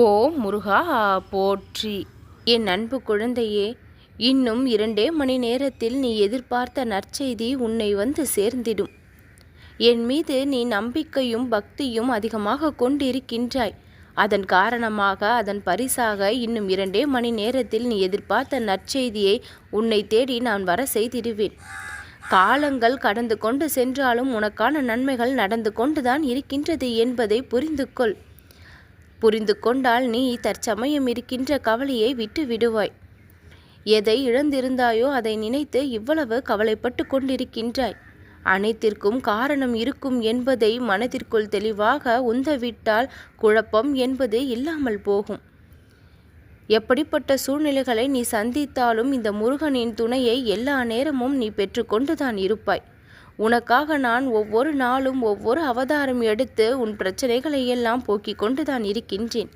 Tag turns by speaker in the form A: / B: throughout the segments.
A: ஓ முருகா போற்றி. என் அன்பு குழந்தையே இன்னும் இரண்டே மணி நேரத்தில் நீ எதிர்பார்த்த நற்செய்தி உன்னை வந்து சேர்ந்திடும். என் மீது நீ நம்பிக்கையும் பக்தியும் அதிகமாக கொண்டிருக்கின்றாய். அதன் காரணமாக அதன் பரிசாக இன்னும் இரண்டே மணி நேரத்தில் நீ எதிர்பார்த்த நற்செய்தியை உன்னை தேடி நான் வர செய்திடுவேன். காலங்கள் கடந்து கொண்டு சென்றாலும் உனக்கான நன்மைகள் நடந்து கொண்டுதான் இருக்கின்றது என்பதை புரிந்து கொள் புரிந்து கொண்டால் நீ தற்சமயம் இருக்கின்ற கவலையை விட்டு விடுவாய். எதை இழந்திருந்தாயோ அதை நினைத்து இவ்வளவு கவலைப்பட்டு கொண்டிருக்கின்றாய். அனைத்திற்கும் காரணம் இருக்கும் என்பதை மனதிற்குள் தெளிவாக உந்தவிட்டால் குழப்பம் என்பது இல்லாமல் போகும். எப்படிப்பட்ட சூழ்நிலைகளை நீ சந்தித்தாலும் இந்த முருகனின் துணையை எல்லா நேரமும் நீ பெற்றுக்கொண்டுதான் இருப்பாய். உனக்காக நான் ஒவ்வொரு நாளும் ஒவ்வொரு அவதாரம் எடுத்து உன் பிரச்சனைகளை எல்லாம் போக்கிக் கொண்டுதான் இருக்கின்றேன்.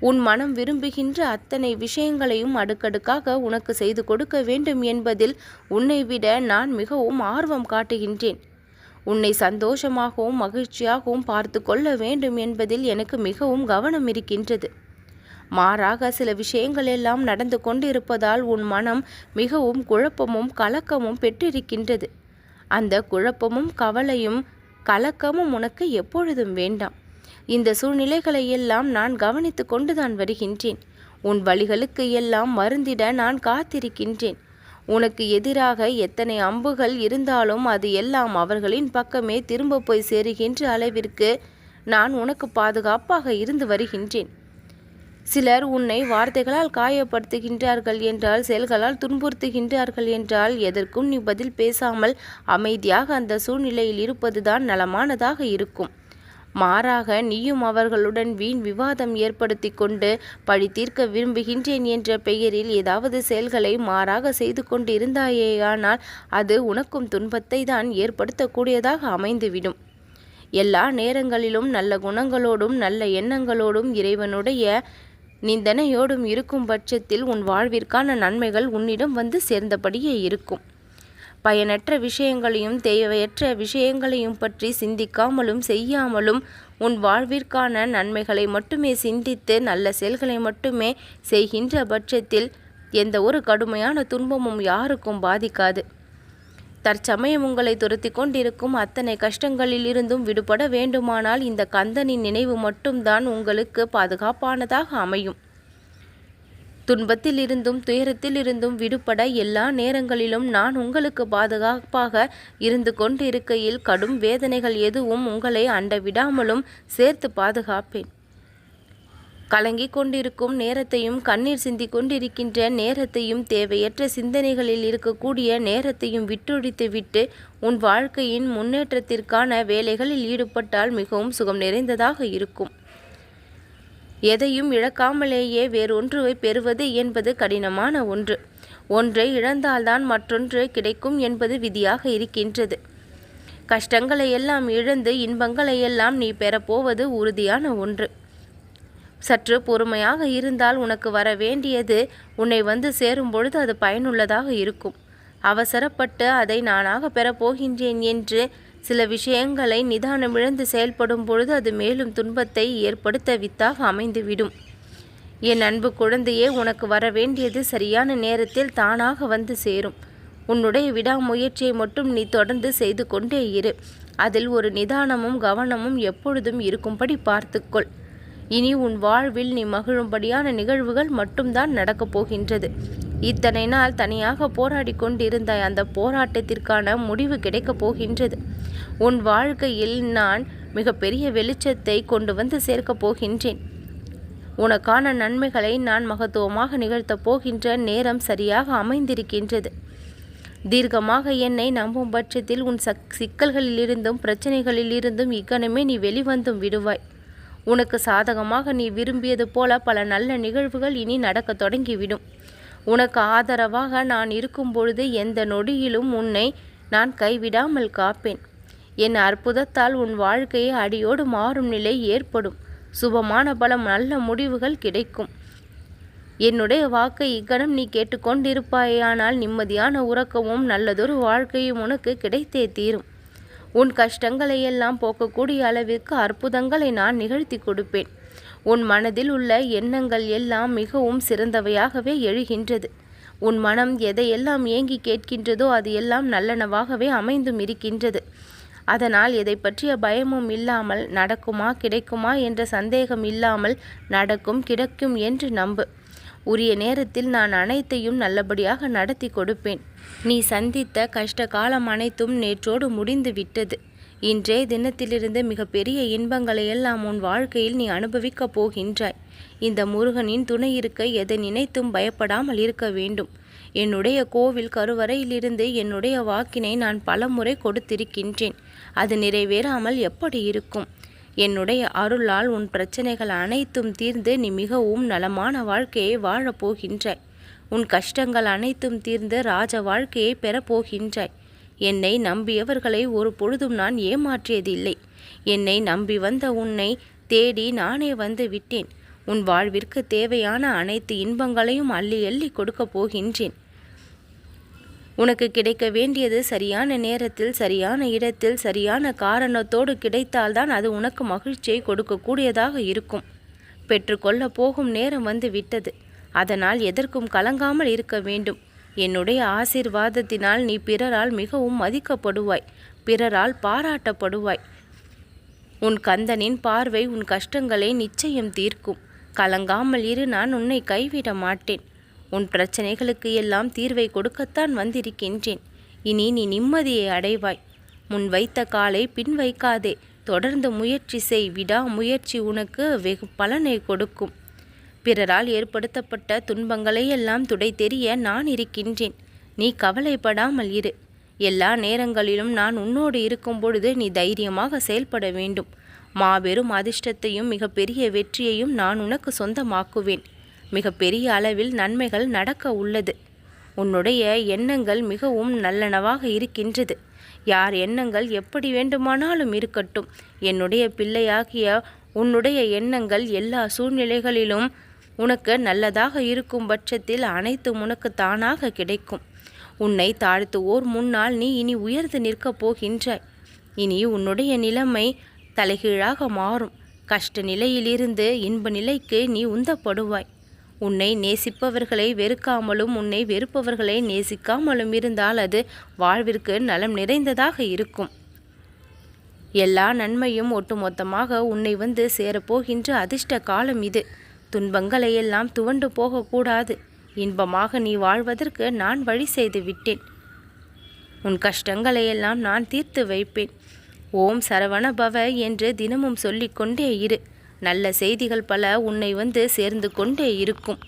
A: உன் மனம் விரும்புகின்ற அத்தனை விஷயங்களையும் அடுக்கடுக்காக உனக்கு செய்து கொடுக்க வேண்டும் என்பதில் உன்னை விட நான் மிகவும் ஆர்வம் காட்டுகின்றேன். உன்னை சந்தோஷமாகவும் மகிழ்ச்சியாகவும் பார்த்து கொள்ள வேண்டும் என்பதில் எனக்கு மிகவும் கவனம் இருக்கின்றது. மாறாக சில விஷயங்கள் எல்லாம் நடந்து கொண்டிருப்பதால் உன் மனம் மிகவும் குழப்பமும் கலக்கமும் பெற்றிருக்கின்றது. அந்த குழப்பமும் கவலையும் கலக்கமும் உனக்கு எப்பொழுதும் வேண்டாம். இந்த சூழ்நிலைகளை எல்லாம் நான் கவனித்து கொண்டுதான் வருகின்றேன். உன் வழிகளுக்கு எல்லாம் மருந்திட நான் காத்திருக்கின்றேன். உனக்கு எதிராக எத்தனை அம்புகள் இருந்தாலும் அது எல்லாம் அவர்களின் பக்கமே திரும்ப போய் சேருகின்ற அளவிற்கு நான் உனக்கு பாதுகாப்பாக இருந்து வருகின்றேன். சிலர் உன்னை வார்த்தைகளால் காயப்படுத்துகின்றார்கள் என்றால் செயல்களால் துன்புறுத்துகின்றார்கள் என்றால் எதற்கும் நீ பதில் பேசாமல் அமைதியாக அந்த சூழ்நிலையில் இருப்பதுதான் நலமானதாக இருக்கும். மாறாக நீயும் அவர்களுடன் வீண் விவாதம் ஏற்படுத்தி கொண்டு பழி தீர்க்க விரும்புகின்றேன் என்ற பெயரில் ஏதாவது செயல்களை மாறாக செய்து கொண்டு இருந்தாயேயானால் அது உனக்கும் துன்பத்தை தான் ஏற்படுத்தக்கூடியதாக அமைந்துவிடும். எல்லா நேரங்களிலும் நல்ல குணங்களோடும் நல்ல எண்ணங்களோடும் இறைவனுடைய நீ தினையோடும் இருக்கும் பட்சத்தில் உன் வாழ்விற்கான நன்மைகள் உன்னிடம் வந்து சேர்ந்தபடியே இருக்கும். பயனற்ற விஷயங்களையும் தேவையற்ற விஷயங்களையும் பற்றி சிந்திக்காமலும் செய்யாமலும் உன் வாழ்விற்கான நன்மைகளை மட்டுமே சிந்தித்து நல்ல செயல்களை மட்டுமே செய்கின்ற பட்சத்தில் எந்த ஒரு கடுமையான துன்பமும் யாருக்கும் பாதிக்காது. தற்சமயம் உங்களை துரத்தி கொண்டிருக்கும் அத்தனை கஷ்டங்களில் இருந்தும் விடுபட வேண்டுமானால் இந்த கந்தனின் நினைவு மட்டும்தான் உங்களுக்கு பாதுகாப்பானதாக அமையும். துன்பத்தில் இருந்தும் துயரத்தில் இருந்தும் விடுபட எல்லா நேரங்களிலும் நான் உங்களுக்கு பாதுகாப்பாக இருந்து கொண்டிருக்கையில் கடும் வேதனைகள் எதுவும் உங்களை அண்ட விடாமலும் சேர்த்து பாதுகாப்பேன். கலங்கிக் கொண்டிருக்கும் நேரத்தையும் கண்ணீர் சிந்தி கொண்டிருக்கின்ற நேரத்தையும் தேவையற்ற சிந்தனைகளில் இருக்கக்கூடிய நேரத்தையும் விட்டொழித்து விட்டு உன் வாழ்க்கையின் முன்னேற்றத்திற்கான வேலைகளில் ஈடுபட்டால் மிகவும் சுகம் நிறைந்ததாக இருக்கும். எதையும் இழக்காமலேயே வேறொன்றுவை பெறுவது என்பது கடினமான ஒன்று. ஒன்றை இழந்தால்தான் மற்றொன்று கிடைக்கும் என்பது விதியாக இருக்கின்றது. கஷ்டங்களை எல்லாம் இழந்து இன்பங்களை எல்லாம் நீ பெறப்போவது உறுதியான ஒன்று. சற்று பொறுமையாக இருந்தால் உனக்கு வர வேண்டியது உன்னை வந்து சேரும் பொழுது அது பயனுள்ளதாக இருக்கும். அவசரப்பட்டு அதை நானாக பெறப்போகின்றேன் என்று சில விஷயங்களை நிதானமிழந்து செயல்படும் பொழுது அது மேலும் துன்பத்தை ஏற்படுத்த வித்தாக அமைந்துவிடும். என் அன்பு குழந்தையே உனக்கு வர வேண்டியது சரியான நேரத்தில் தானாக வந்து சேரும். உன்னுடைய விடாமுயற்சியை மட்டும் நீ தொடர்ந்து செய்து கொண்டே இரு. அதில் ஒரு நிதானமும் கவனமும் எப்பொழுதும் இருக்கும்படி பார்த்துக்கொள். இனி உன் வாழ்வில் நீ மகிழும்படியான நிகழ்வுகள் மட்டும்தான் நடக்கப் போகின்றது. இத்தனை நாள் தனியாக போராடி கொண்டிருந்தாய் அந்த போராட்டத்திற்கான முடிவு கிடைக்கப் போகின்றது. உன் வாழ்க்கையில் நான் மிகப்பெரிய வெளிச்சத்தை கொண்டு வந்து சேர்க்கப் போகின்றேன். உனக்கான நன்மைகளை நான் மகத்துவமாக நிகழ்த்தப் போகின்ற நேரம் சரியாக அமைந்திருக்கின்றது. தீர்க்கமாக என்னை நம்பும் பட்சத்தில் உன் சக் சிக்கல்களிலிருந்தும் பிரச்சனைகளிலிருந்தும் இக்கணமே நீ வெளிவந்தும் விடுவாய். உனக்கு சாதகமாக நீ விரும்பியது போல பல நல்ல நிகழ்வுகள் இனி நடக்க தொடங்கிவிடும். உனக்கு ஆதரவாக நான் இருக்கும் பொழுது எந்த நொடியிலும் உன்னை நான் கைவிடாமல் காப்பேன். என் அற்புதத்தால் உன் வாழ்க்கையை அடியோடு மாறும் நிலை ஏற்படும். சுபமான பல நல்ல முடிவுகள் கிடைக்கும். என்னுடைய வாக்கை இக்கணம் நீ கேட்டுக்கொண்டிருப்பாயானால் நிம்மதியான உறக்கமும் நல்லதொரு வாழ்க்கையும் உனக்கு கிடைத்தே தீரும். உன் கஷ்டங்களை எல்லாம் போக்கக்கூடிய அளவிற்கு அற்புதங்களை நான் நிகழ்த்தி கொடுப்பேன். உன் மனதில் உள்ள எண்ணங்கள் எல்லாம் மிகவும் சிறந்தவையாகவே எழுகின்றது. உன் மனம் எதையெல்லாம் ஏங்கி கேட்கின்றதோ அது எல்லாம் நல்லனவாகவே அமைந்தும் இருக்கின்றது. அதனால் எதை பற்றிய பயமும் இல்லாமல் நடக்குமா கிடைக்குமா என்ற சந்தேகம் இல்லாமல் நடக்கும் கிடைக்கும் என்று நம்பு. உரிய நேரத்தில் நான் அனைத்தையும் நல்லபடியாக நடத்தி கொடுப்பேன். நீ சந்தித்த கஷ்ட காலம் அனைத்தும் நேற்றோடு முடிந்து விட்டது. இன்றைய தினத்திலிருந்து மிகப்பெரிய இன்பங்களை எல்லாம் உன் வாழ்க்கையில் நீ அனுபவிக்கப் போகின்றாய். இந்த முருகனின் துணை இருக்க எதை நினைத்தும் பயப்படாமல் இருக்க வேண்டும். என்னுடைய கோவில் கருவறையிலிருந்து என்னுடைய வாக்கினை நான் பலமுறை கொடுத்திருக்கின்றேன். அது நிறைவேறாமல் எப்படி இருக்கும்? என்னுடைய அருளால் உன் பிரச்சனைகள் அனைத்தும் தீர்ந்து நீ மிகவும் நலமான வாழ்க்கையை வாழப்போகின்றாய். உன் கஷ்டங்கள் அனைத்தும் தீர்ந்து ராஜ வாழ்க்கையை பெறப்போகின்றாய். என்னை நம்பியவர்களை ஒரு பொழுதும் நான் ஏமாற்றியதில்லை. என்னை நம்பி வந்த உன்னை தேடி நானே வந்து விட்டேன். உன் வாழ்விற்கு தேவையான அனைத்து இன்பங்களையும் அள்ளி அள்ளி கொடுக்கப் போகின்றேன். உனக்கு கிடைக்க வேண்டியது சரியான நேரத்தில் சரியான இடத்தில் சரியான காரணத்தோடு கிடைத்தால்தான் அது உனக்கு மகிழ்ச்சியை கொடுக்கக்கூடியதாக இருக்கும். பெற்றுக்கொள்ள போகும் நேரம் வந்து விட்டது. அதனால் எதற்கும் கலங்காமல் இருக்க வேண்டும். என்னுடைய ஆசிர்வாதத்தினால் நீ பிறரால் மிகவும் மதிக்கப்படுவாய். பிறரால் பாராட்டப்படுவாய். உன் கந்தனின் பார்வை உன் கஷ்டங்களை நிச்சயம் தீர்க்கும். கலங்காமல் இரு நான் உன்னை கைவிட மாட்டேன். உன் பிரச்சனைகளுக்கு எல்லாம் தீர்வை கொடுக்கத்தான் வந்திருக்கின்றேன். இனி நீ நிம்மதியை அடைவாய். முன் வைத்த காலை பின் வைக்காதே. தொடர்ந்து முயற்சி செய். விடா முயற்சி உனக்கு வெகு பலனை கொடுக்கும். பிறரால் ஏற்படுத்தப்பட்ட துன்பங்களை எல்லாம் துடை தெரிய நான் இருக்கின்றேன். நீ கவலைப்படாமல் இரு. எல்லா நேரங்களிலும் நான் உன்னோடு இருக்கும் பொழுது நீ தைரியமாக செயல்பட வேண்டும். மாபெரும் அதிர்ஷ்டத்தையும் மிகப்பெரிய வெற்றியையும் நான் உனக்கு சொந்தமாக்குவேன். மிகப்பெரிய அளவில் நன்மைகள் நடக்க உள்ளது. உன்னுடைய எண்ணங்கள் மிகவும் நல்லனவாக இருக்கின்றது. யார் எண்ணங்கள் எப்படி வேண்டுமானாலும் இருக்கட்டும். என்னுடைய பிள்ளையாகிய உன்னுடைய எண்ணங்கள் எல்லா சூழ்நிலைகளிலும் உனக்கு நல்லதாக இருக்கும் பட்சத்தில் அனைத்தும் உனக்கு தானாக கிடைக்கும். உன்னை தாழ்த்துவோர் முன்னால் நீ இனி உயர்ந்து நிற்கப் போகின்றாய். இனி உன்னுடைய நிலைமை தலைகீழாக மாறும். கஷ்ட நிலையிலிருந்து இன்ப நிலைக்கு நீ உந்தப்படுவாய். உன்னை நேசிப்பவர்களை வெறுக்காமலும் உன்னை வெறுப்பவர்களை நேசிக்காமலும் இருந்தால் அது வாழ்விற்கு நலம் நிறைந்ததாக இருக்கும். எல்லா நன்மையும் ஒட்டுமொத்தமாக உன்னை வந்து சேரப்போகின்ற அதிர்ஷ்ட காலம் இது. துன்பங்களையெல்லாம் துவண்டு போகக்கூடாது. இன்பமாக நீ வாழ்வதற்கு நான் வழி செய்து விட்டேன். உன் கஷ்டங்களையெல்லாம் நான் தீர்த்து வைப்பேன். ஓம் சரவண பவ என்று தினமும் சொல்லிக்கொண்டே இரு. நல்ல செய்திகள் பல உன்னை வந்து சேர்ந்து கொண்டே இருக்கும்.